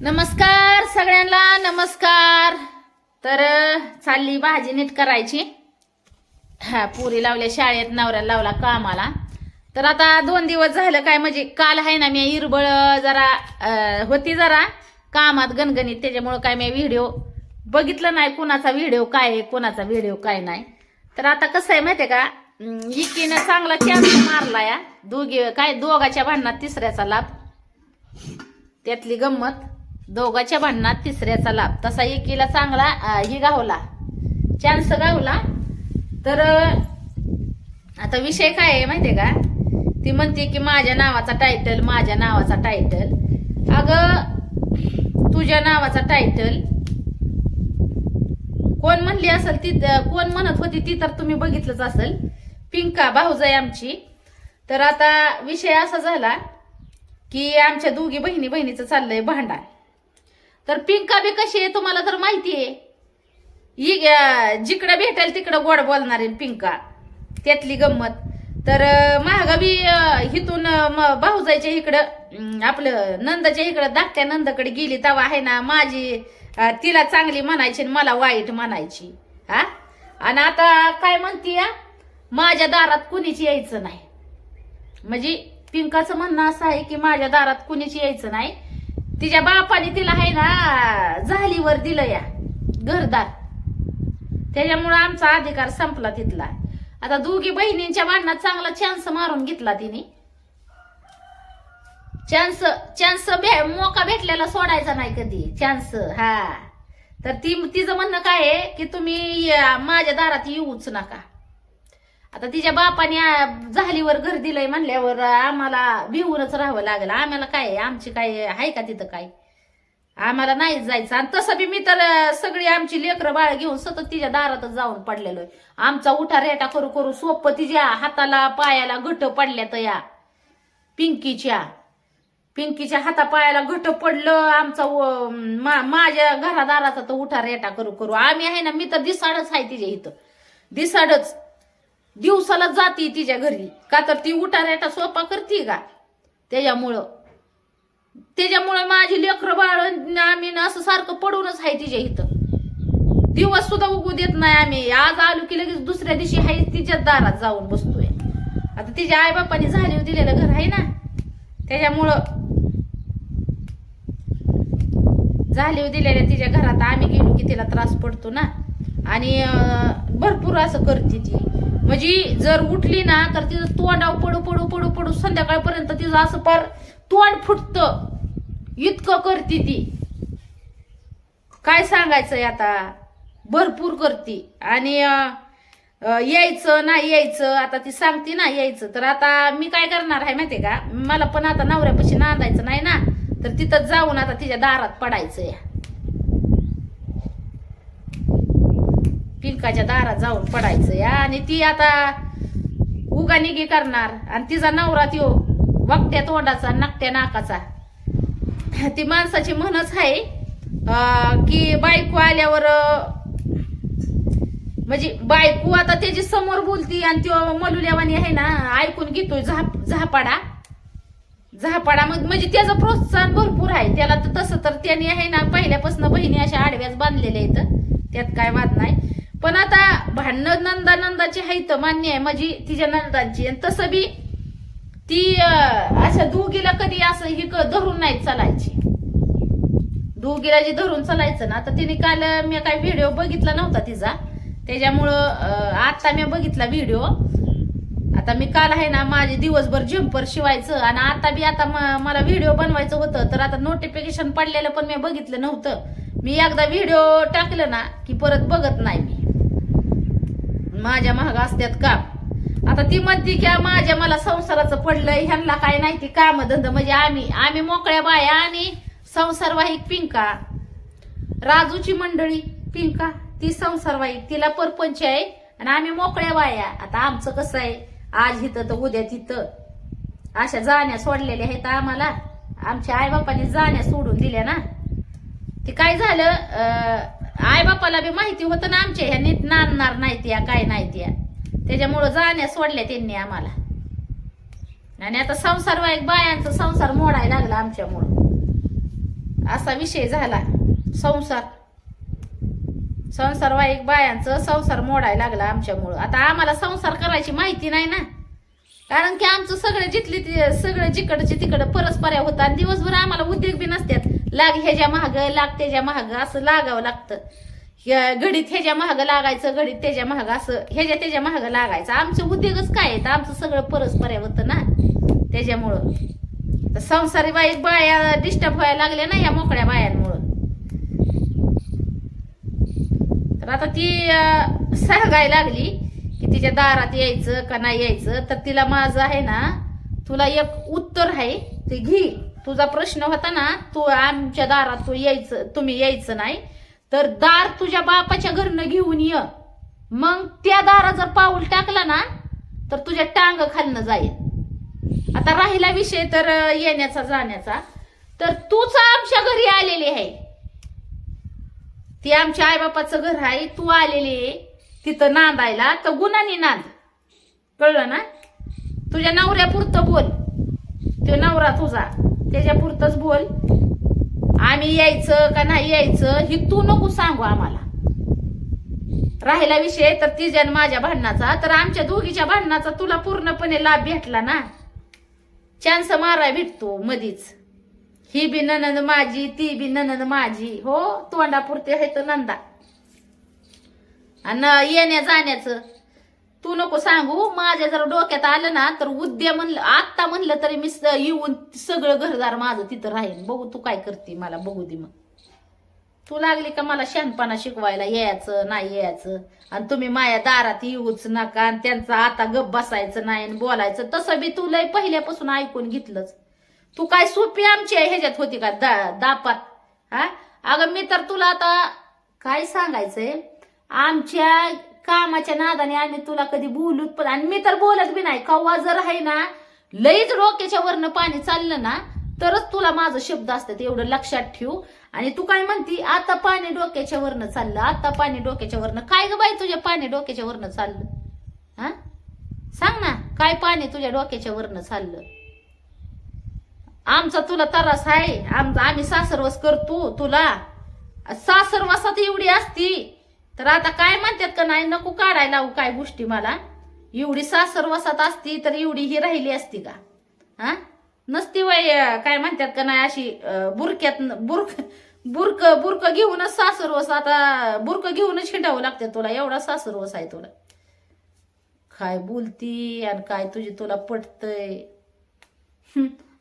नमस्कार सगळ्यांना नमस्कार. तर चालली भाजी नीट करायची. हा पुरी लावल्या शाळेत नवऱ्याला लावला कामाला. तर आता दोन दिवस झालं काय म्हणजे काल आहे ना मी इरबळ जरा होती जरा कामात गणगणित. त्याच्यामुळं काय मी व्हिडिओ बघितलं नाही कोणाचा व्हिडिओ काय आहे कोणाचा व्हिडिओ काय नाही. तर आता कसं आहे माहितीये का इकीनं चांगला चान्स मारला या. दोघी काय दोघाच्या भांडणात तिसऱ्याचा लाभ. त्यातली गंमत. दोघाच्या भांडणात तिसऱ्याचा लाभ. तसा एकीला चांगला ही गावला. चान्स गावला. तर आता विषय काय आहे माहितीये का? ती म्हणते की माझ्या नावाचा टायटल माझ्या नावाचा टायटल अगं तुझ्या नावाचा टायटल कोण म्हणली असेल ती कोण म्हणत होती ती तर तुम्ही बघितलंच असेल. पिंका भाऊजाई आमची. तर आता विषय असा झाला की आमच्या दोघी बहिणी बहिणीचं चाललंय भांडण. तर पिंका बी कशी आहे तुम्हाला तर माहिती आहे. ही जिकडं भेटेल तिकडं गोड बोलणार आहे पिंका. त्यातली गंमत. तर महागावी बी हिथून भाऊजायच्या म- इकडं आपलं नंदाच्या इकडं धाकट्या नंदाकडे गेली तवा आहे ना माझी तिला चांगली म्हणायची आणि मला वाईट म्हणायची. हा? आणि आता काय म्हणतीय या माझ्या दारात कुणीच यायचं नाही. म्हणजे पिंकाचं म्हणणं असं आहे की माझ्या दारात कुणीच यायचं नाही. तिच्या बापाने तिला आहे ना झालीवर दिलं या घरदार. त्याच्यामुळं आमचा अधिकार संपला तिथला. आता दोघी बहिणींच्या भांडणात चांगला चान्स मारून घेतला तिने. चान्स चान्स भे मोका भेटलेला सोडायचा नाही कधी. चान्स हा. तर ती तिचं म्हणणं काय आहे की तुम्ही माझ्या दारात येऊच नका. आता तिच्या बापाने झालीवर घर दिलंय म्हणल्यावर आम्हाला भिवूनच राहावं लागलं. आम्हाला काय आहे? आमची काय आहे का तिथं काय? आम्हाला नाहीच जायचं. आणि तसं बी मी तर सगळी आमची लेकरं बाळ घेऊन सतत तिच्या दारातच जाऊन पडलेलो आहे. आमचा उठा रेटा करू करू सोपं तिच्या हाताला पायाला घट पडल्यात या. पिंकीच्या. पिंकीच्या हातापायाला घट पडलं आमचा माझ्या घरादाराचा तर उठा रेटा करू करू. आम्ही आहे ना मी तर दिसाडच आहे तिच्या इथं. दिसाडच. दिवसाला जाते तिच्या घरी. का तर ती उठा सोपा करते का? त्याच्यामुळं त्याच्यामुळं माझी लेकरं बाळ आम्ही ना असं सारखं पडूनच आहे तिच्या इथं. दिवस सुद्धा उगू देत नाही आम्ही. आज आलो की लगेच दुसऱ्या दिवशी आहे तिच्या दारात जाऊन बसतोय. आता तिच्या आई बापाने झाली दिलेलं घर आहे ना? त्याच्यामुळं झाली दिलेल्या तिच्या घरात आम्ही गेलो की तिला त्रास पडतो ना? आणि भरपूर असं करते ती. म्हणजे जर उठली ना तर तिचं तोंडाव पडू पडू पडू पडू संध्याकाळपर्यंत तिचं असं पार तोंड फुटत. इतकं करते ती. काय सांगायचंय आता? भरपूर करते. आणि यायचं नाही यायचं आता ती सांगते ना यायचं. तर आता मी काय करणार आहे माहितीये का? मला पण आता नवऱ्यापाशी नांदायचं नाही ना? तर तिथं जाऊन आता तिच्या दारात पडायचं या पिंकाच्या दारात जाऊन पडायचं. या आणि ती आता उगा निगी करणार. आणि तिचा नवरा त्यो वकट्या तोंडाचा नाकट्या नाकाचा. ती माणसाची म्हणच आहे की बायको आल्यावर म्हणजे बायको आता त्याची समोर बोलती आणि त्यो मलुल्यावानी आहे ना ऐकून घेतोय झाप झापाडा. झापाडा मग म्हणजे त्याचं प्रोत्साहन भरपूर आहे. त्याला तर तसं तर त्याने आहे ना पहिल्यापासून बहिणी अशा आडव्याच बांधलेल्या आहेत. त्यात काय वाद नाही. पण आता भांडणं नंदा नंदाची तर मान्य आहे माझी तिच्या नंदांची. आणि तसं बी ती अशा दुगीला कधी असं ही क- धरून नाही चालायची. दुगीला जी धरून चालायचं ना तर तिने काल मी काय व्हिडिओ बघितला नव्हता तिचा. त्याच्यामुळं आता मी बघितला व्हिडिओ आता मी काल आहे ना माझे दिवसभर झिंपर शिवायचं आणि आता बी आता म- मला व्हिडिओ बनवायचं होतं तर आता नोटिफिकेशन पडलेलं पण मी बघितलं नव्हतं. मी एकदा व्हिडिओ टाकलं ना की परत बघत नाही मी. माझ्या महाग असत्यात काम आता ती म्हणते की माझ्या मला संसाराचं पडलंय ह्यांना काय नाही ती काम धंद म्हणजे आम्ही आम्ही मोकळ्या बाया आणि संसारवाहिक पिंका. राजूची मंडळी पिंका ती संसारवाहिक तिला परपंच आहे आणि आम्ही मोकळ्या बाया. आता आमचं कसं आहे? आज इथं तर उद्या तिथं. अशा जाण्या सोडलेल्या आहेत आम्हाला. आमच्या आईबापाने जाण्या सोडून दिल्या ना. ते काय झालं? आई बापाला बी माहिती होतं ना आमच्या ह्या नीट नांदणार नाहीत या काय नाही त्या त्याच्यामुळं जाण्या सोडल्या त्यांनी आम्हाला. आणि आता संसार एक बायांचा संसार मोडायला लागला आमच्यामुळं. असा विषय झाला. संसार. संसार वाईक बायांचं संसार मोडायला लागला आमच्यामुळं. आता आम्हाला संसार करायची माहिती नाही ना. कारण की आमचं सगळं जिथली सगळं जिकडचे तिकडं परस्पऱ्या होतं आणि दिवसभर आम्हाला उद्योग बी नसतात लाग ह्याच्या महाग लाग त्याच्या महाग असं लागावं लागतं. ह्या घडीत ह्याच्या महाग लागायचं घडीत त्याच्या महाग असं ह्याच्या त्याच्या महाग लागायचं. आमचं उद्योगच काय आहेत आमचं सगळं परस्पऱ्या होतं ना त्याच्यामुळं. तर संसारी बाई बाया डिस्टर्ब व्हायला लागल्या ना या मोकळ्या बायांमुळं. तर आता ती अं, सांगायला लागली की तिच्या दारात यायचं का नाही यायचं तर तिला माझं आहे ना तुला एक उत्तर आहे ते घे. तुझा प्रश्न होता ना तू आमच्या दारात तू यायचं तुम्ही यायचं नाही तर दार तुझ्या बापाच्या घरनं घेऊन ये. मग त्या दारा जर पाऊल टाकला ना तर तुझ्या टांग खालनं जाईल. आता राहिला विषय तर येण्याचा जाण्याचा. तर तूच आमच्या घरी आलेली आहे. ती आमच्या आईबापाचं घर आहे तू आलेली आहे. तिथं नांदायला तर गुणांनी नांद कळलं ना? तुझ्या नवऱ्यापुरतं बोल. तो नवरा तुझा त्याच्यापुरतंच बोल. आम्ही यायचं का नाही यायचं ही तू नको सांगू आम्हाला. राहिला विषय तर तिच्या माझ्या भांडणाचा तर आमच्या दोघीच्या भांडणाचा तुला पूर्णपणे लाभ भेटला ना? चान्स माराय भेटतो मधीच. ही बी ननंद माझी ती बी ननंद माझी. हो तोंडापुरते आहे तर नंदा. आणि येण्या जाण्याचं. तू नको सांगू माझ्या जर डोक्यात आलं ना तर उद्या म्हणलं आत्ता म्हणलं तरी मी येऊन सगळं घरदार माझं तिथं राहीन. बघू तू काय करते मला बघू दे मग. तू लागली का मला शहाणपणा शिकवायला यायचं नाही यायचं? आणि तुम्ही माया दारात येऊच नका आणि त्यांचं आता गप बसायचं नाही आणि बोलायचं. तसं बी तुला पहिल्यापासून ऐकून घेतलंच. तू काय सोपी आमची ह्याच्यात होती का दा दापात? हा? अगं मी तर तुला आता काय सांगायचंय? आमच्या कामाच्या नादाने आम्ही तुला कधी बोलूत पण आणि मी तर बोलत बी नाही. कव्वा जर आहे ना लईच डोक्याच्या वरनं पाणी चाललं ना तरच तुला माझं शब्द असतात एवढं लक्षात ठेव. आणि तू काय म्हणती आता पाणी डोक्याच्या वरनं चाललं आता पाणी डोक्याच्या वरनं काय ग बाई तुझ्या पाणी डोक्याच्या वरनं चाललं? हा? सांग ना काय पाणी तुझ्या डोक्याच्या वरनं चाललं? आमचा तुला त्रास आहे. आमचा आम्ही सासरवस करतो तुला. सासरवासात एवढी असती. तर आता काय म्हणतात का नाही नको काढायला काय गोष्टी मला. एवढी सासरवासात असती तर एवढी ही राहिली असती का? हा? नसती वय काय म्हणतात का नाही अशी बुरक्यात बुरक बुरक बुरक घेऊनच सासरवस आता बुरक घेऊनच हिंडावं लागते तुला एवढा सासरवस आहे तुला. काय बोलती आणि काय तुझी तुला पटतय?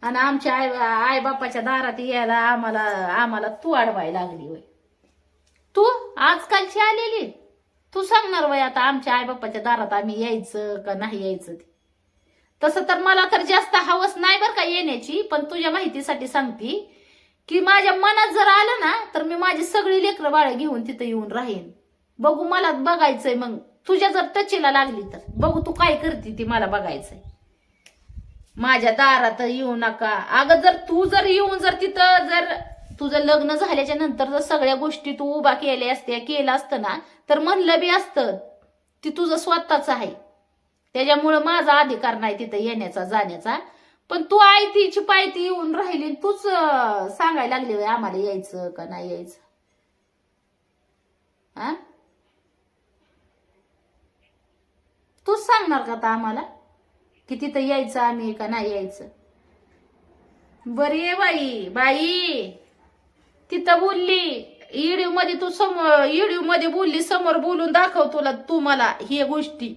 आणि आमच्या आई आई बापाच्या दारात यायला आम्हाला आम्हाला तू अडवायला लागली वय तू आजकालची आलेली? तू सांगणार वय आता आमच्या आईबापाच्या दारात आम्ही यायचं का नाही यायचं ते? तसं तर मला तर जास्त हवस नाही बरं का येण्याची पण तुझ्या माहितीसाठी सांगते की माझ्या मनात जर आलं ना तर मी माझी सगळी लेकरं बाळ घेऊन तिथं येऊन राहीन. बघू मला बघायचंय मग. तुझ्या जर टचीला लागली तर. बघू तू काय करते ती मला बघायचंय. माझ्या दारात येऊ नका. अगं जर तू जर येऊन जर तिथं जर तुझं लग्न झाल्याच्यानंतर जर सगळ्या गोष्टी तू उभा केल्या असत्या केलं असतं ना तर म्हणलं बी असतं. ती तुझं स्वतःच आहे. त्याच्यामुळं माझा अधिकार नाही तिथं येण्याचा जाण्याचा. पण तू आयतीची पायती येऊन राहिली तूच सांगायला लागली आम्हाला यायचं का नाही यायचं? हा तूच सांगणार का आता आम्हाला? की तिथं यायचं आम्ही का नाही यायचं? बरी आहे बाई बाई. तिथं बोलली इडिओ मध्ये तू समोर इडिओ मध्ये बोलली समोर बोलून दाखव तुला तू मला हे गोष्टी.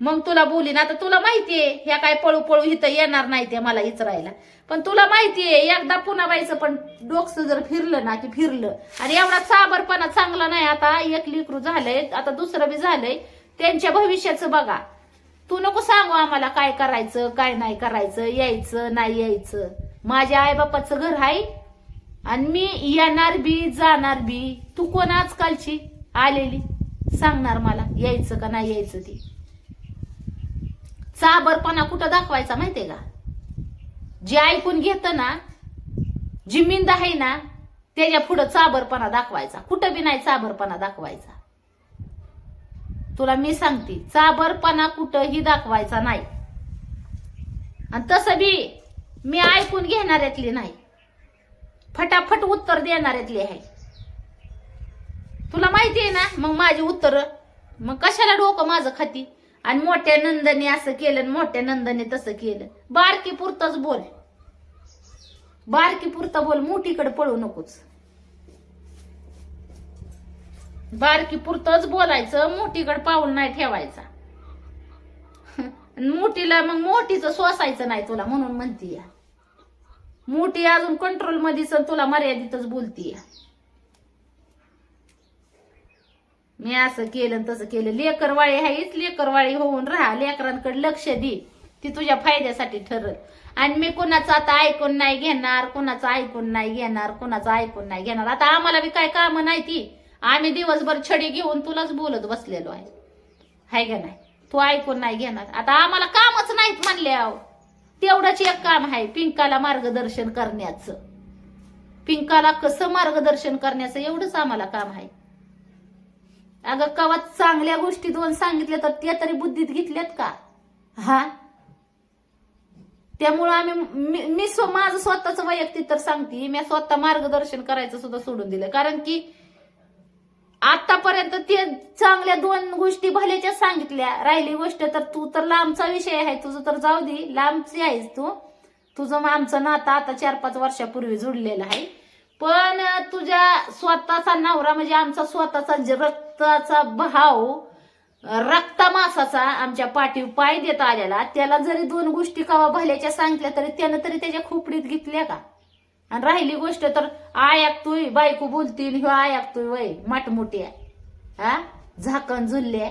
मग तुला बोलीन आता तुला माहितीये ह्या काय पळू पळू इथं येणार नाही ते मला इचरायला. पण तुला माहितीये एकदा पुन्हा व्हायचं पण डोकसं जर फिरलं ना की फिरलं. आणि एवढा साबरपणा चांगला नाही आता एक लिकरू झालंय आता दुसरं बी झालंय त्यांच्या भविष्याचं बघा. तू नको सांगू आम्हाला काय करायचं काय नाही करायचं यायचं नाही यायचं. माझ्या आईबापाचं घर आहे आणि मी येणार बी जाणार बी. तू कोण आजकालची आलेली? सांगणार मला यायचं का नाही यायचं ती. चाबरपणा कुठं दाखवायचा माहितीये का? जे ऐकून घेत ना जी मिंद आहे ना त्याच्या पुढं चाबरपणा दाखवायचा. कुठं बी नाही चाबरपणा दाखवायचा. तुला मी सांगते चाबरपणा कुठंही दाखवायचा नाही. आणि तसं बी मी ऐकून घेणाऱ्यातली नाही. फटाफट उत्तर देणाऱ्यातली आहे तुला माहिती आहे ना मग माझी उत्तर मग कशाला डोकं माझं खाती? आणि मोठ्या नंदने असं केलं आणि मोठ्या नंदने तसं केलं. बारकी पुरतच बोल. बारकी पुरता बोल मोठीकडे पळू नकोच. बारकी पुरतच बोलायचं मोठीकडे पाऊल नाही ठेवायचा. आणि मोठीला मग मोठीच सोसायचं नाही तुला म्हणून म्हणतीय मोठी अजून कंट्रोल मध्येच तुला मर्यादितच बोलतीय. मी असं केलं आणि तसं केलं. लेकरवाळी हायच लेकरवाळी होऊन राहा. लेकरांकडे लक्ष दे. ती तुझ्या फायद्यासाठी ठरल. आणि मी कोणाचं आता ऐकून नाही घेणार कोणाचं ऐकून नाही घेणार कोणाचं ऐकून नाही घेणार. आता आम्हाला बी काय काम नाही ती. आम्ही दिवसभर छडी घेऊन तुलाच बोलत बसलेलो आहे. हाय का नाही? तू ऐकून नाही घेणार. आता आम्हाला कामच नाहीत म्हणले आहो तेवढंच एक काम आहे पिंकाला मार्गदर्शन करण्याचं. पिंकाला कसं मार्गदर्शन करण्याचं एवढंच आम्हाला काम आहे. अगं कवा चांगल्या गोष्टी दोन सांगितल्या तर त्या तरी बुद्धीत घेतल्यात का? हा? त्यामुळं आम्ही मी- स्व- माझं स्वतःच वैयक्तिक तर सांगते मी स्वतः मार्गदर्शन करायचं सुद्धा सोडून दिलं. कारण की आतापर्यंत ते चांगल्या दोन गोष्टी भल्याच्या सांगितल्या. राहिली गोष्ट तर तू तर लांबचा विषय आहे. तुझं तर जाऊ दे लांबची आहेस तू. तुझं मग आमचं नातं आता चार पाच वर्षापूर्वी जुडलेलं आहे. पण तुझ्या स्वतःचा नवरा म्हणजे आमचा स्वतःचा रक्ताचा भाव रक्ता मासाचा आमच्या पाठीव पाय देत आलेला त्याला जरी दोन गोष्टी कवा भल्याच्या सांगितल्या तरी त्यानं तरी त्याच्या खोपडीत घेतल्या का? आणि राहिली गोष्ट तर आय ऐकतोय बायको बोलतील ह्यो आय ऐकतोय वय माटमोठी आहे. हा? झाकण झुलले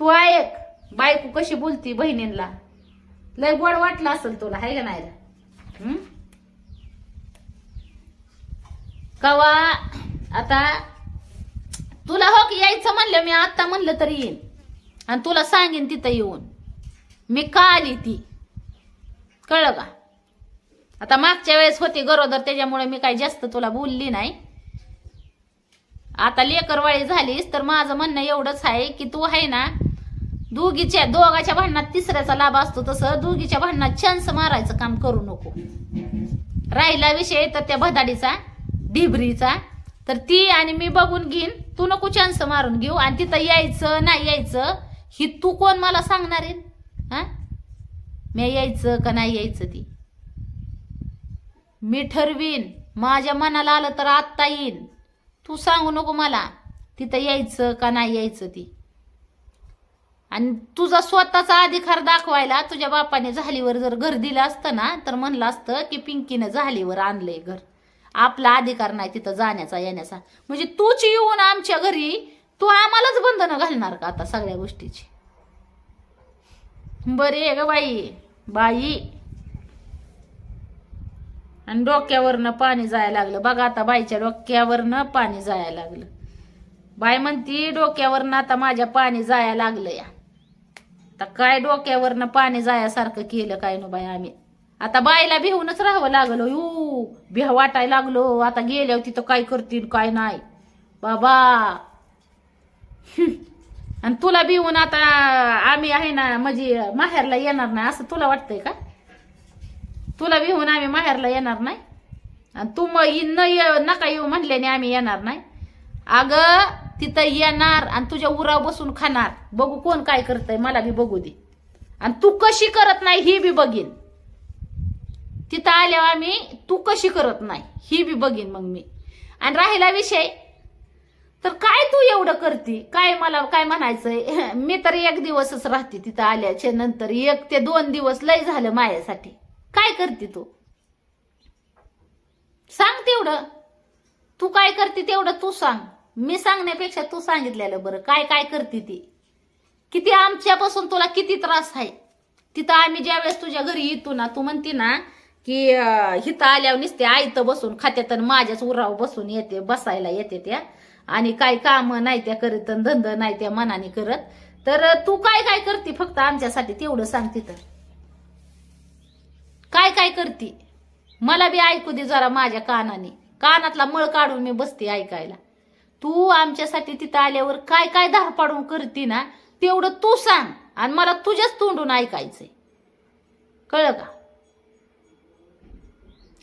तू ऐक बायको कशी बोलती बहिणींना लय गोड वाटलं असेल तुला हाय का नाही रे? कवा? आता तुला हो की यायचं म्हणलं मी आता म्हणलं तरी येईन. आणि तुला सांगेन तिथं येऊन. मी का आली ती कळलं का? आता मागच्या वेळेस होती गरोदर त्याच्यामुळे मी काही जास्त तुला बोलली नाही. आता लेकरवाळी झालीस तर माझं म्हणणं एवढंच आहे की तू आहे ना दोघीच्या दोघाच्या भांडणात तिसऱ्याचा लाभ असतो तसं दोघीच्या भांडणात चान्स मारायचं काम करू नको. राहिला विषय तर त्या भदाडीचा ढिबरीचा. तर ती आणि मी बघून घेईन तू नको चान्स मारून घेऊ. आणि तिथं यायचं नाही यायचं ही तू कोण मला सांगणार आहे? हा? मी यायचं का नाही यायचं ती? मी ठरवीन. माझ्या मनाला आलं तर आत्ता येईन. तू सांगू नको मला. तिथं यायचं का नाही यायचं ती? आणि तुझा स्वतःचा अधिकार दाखवायला तुझ्या बापाने झालीवर जर घर दिलं असतं ना तर म्हणलं असतं की पिंकीनं झालीवर आणलंय घर. आपला अधिकार नाही तिथं जाण्याचा येण्याचा. म्हणजे तूच येऊन आमच्या घरी तू आम्हालाच बंधनं घालणार का आता सगळ्या गोष्टीची? बरे आहे ग बाई. बाई. आणि डोक्यावरनं पाणी जायला लागलं. बघा आता बाईच्या डोक्यावरनं पाणी जायला लागलं. बाई म्हणती डोक्यावरनं आता माझ्या पाणी जायला लागलं या. आता काय डोक्यावरनं पाणी जायासारखं केलं काय नो बाई आम्ही? आता बाईला भिवूनच राहावं लागलो. यू भिह वाटायला लागलो. आता गेल्यावर तिथं काय करतील काय नाही. बाबा. आणि तुला भिवून आता आम्ही आहे ना म्हणजे माहेरला येणार नाही असं तुला वाटतंय का? तुला भिवून आम्ही माहेरला येणार नाही. आणि तू मग न ये- नका येऊ म्हणल्याने आम्ही येणार नाही. अगं तिथं येणार आणि तुझ्या उराव बसून खाणार. बघू कोण काय करतंय मला बी बघू दे. आणि तू कशी करत नाही ही बी बघीन. तिथं आल्यावर आम्ही तू कशी करत नाही ही बी बघीन मग मी. आणि राहिला विषय. तर काय तू एवढं करते? काय मला काय म्हणायचंय? मी तर एक दिवसच राहते तिथं आल्याच्यानंतर. एक ते दोन दिवस लय झालं माझ्यासाठी. काय करते तू? सांग तेवढं. तू काय करते तेवढं तू सांग. मी सांगण्यापेक्षा तू सांगितलेलं बरं. काय काय करते ती? किती आमच्यापासून तुला किती त्रास आहे? तिथं आम्ही ज्यावेळेस तुझ्या घरी येतो ना तू म्हणते ना की हिथं इथं आल्यावर नसते आईत बसून खात्यात आणि माझ्याच उराव बसून येते बसायला येते त्या. आणि काय काम नाही त्या करत धंद नाही त्या मनाने करत. तर तू काय काय करते? फक्त आमच्यासाठी तेवढं सांग तिथं. काय काय करते? मला बी ऐकू दे जरा माझ्या कानाने. कानातला मळ काढून मी बसते ऐकायला. तू आमच्यासाठी तिथं आल्यावर काय काय धार पाडून करते ना तेवढं तू सांग आणि मला तुझ्याच तोंडून ऐकायचंय. कळलं का?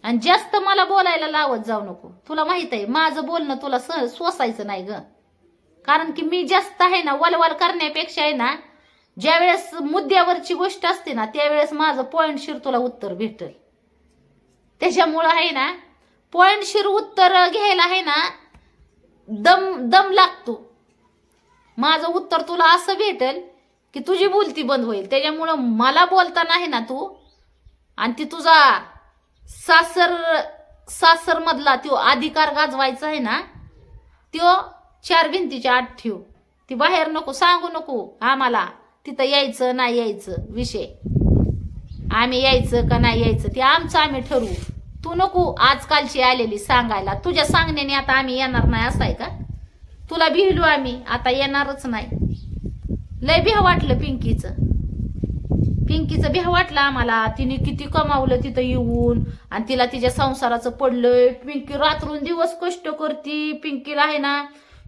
आणि जास्त मला बोलायला लावत जाऊ नको. तुला माहीत आहे माझं बोलणं तुला सोसायचं नाही ग. कारण की मी जास्त आहे ना वलवल करण्यापेक्षा आहे ना ज्यावेळेस मुद्द्यावरची गोष्ट असते ना त्यावेळेस माझं पॉइंटशीर तुला उत्तर भेटेल. त्याच्यामुळं आहे ना पॉइंटशीर उत्तर घ्यायला आहे ना दम दम लागतो. माझं उत्तर तुला असं भेटेल की तुझी बोलती बंद होईल. त्याच्यामुळं मला बोलताना आहे ना तू आणि ती तुझा सासर सासर मधला तो अधिकार गाजवायचा आहे ना त्यो चार भिंतीच्या आत ठेव. ती बाहेर नको सांगू नको आम्हाला. तिथं यायचं नाही यायचं विषय. आम्ही यायचं का नाही यायचं ते आमचं आम्ही ठरवू. तू नको आजकालची आलेली सांगायला. तुझ्या सांगण्याने आता आम्ही येणार नाही असं आहे का? तुला भिलू आम्ही आता येणारच नाही. लय भ्या वाटलं पिंकीचं. पिंकीचं भ्या वाटलं आम्हाला. तिने किती कमावलं तिथं येऊन. आणि तिला तिच्या संसाराचं पडलंय. पिंकी रात्रून दिवस कष्ट करते. पिंकीला आहे ना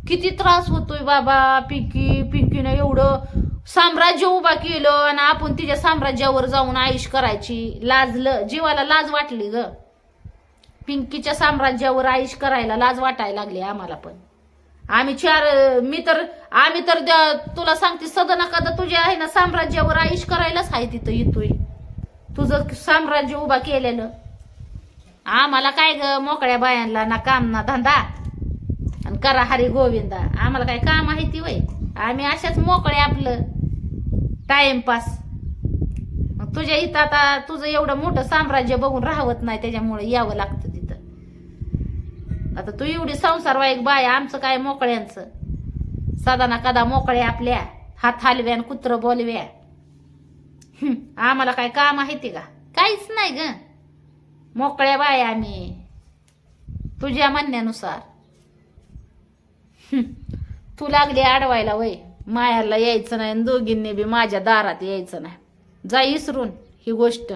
किती त्रास होतोय बाबा. पिंकी पिंकीनं एवढं साम्राज्य उभा केलं आणि आपण तिच्या साम्राज्यावर जाऊन आयुष करायची लाजलं. जीवाला लाज वाटली ग. पिंकीच्या साम्राज्यावर आयुष करायला लाज वाटायला लागली आम्हाला पण. आम्ही चार मी तर आम्ही तर तुला सांगते सदन एखादा तुझ्या आहे ना साम्राज्यावर आयुष करायलाच आहे तिथं येतोय तुझं साम्राज्य उभा केलेलं. आम्हाला काय ग मोकळ्या बायांना ना काम ना धंदा. आणि करा हरी गोविंदा. आम्हाला काय काम आहे ती वय? आम्ही अशाच मोकळे आपलं. टाइमपास मग तुझ्या इथं आता तुझं एवढं मोठं साम्राज्य बघून राहवत नाही त्याच्यामुळे यावं लागतं तिथं. आता तू एवढी संसार वाईक बाय आमचं काय मोकळ्यांचं? सदाना कदा मोकळे आपल्या हात हलव्या कुत्र बोलव्या. आम्हाला काय काम आहे ते का? काहीच नाही ग. मोकळ्या बाय आम्ही. तुझ्या म्हणण्यानुसार. तू लागली अडवायला वय. मायाला यायचं नाही आणि दोघींनी बी माझ्या दारात यायचं नाही. जा इसरून ही गोष्ट.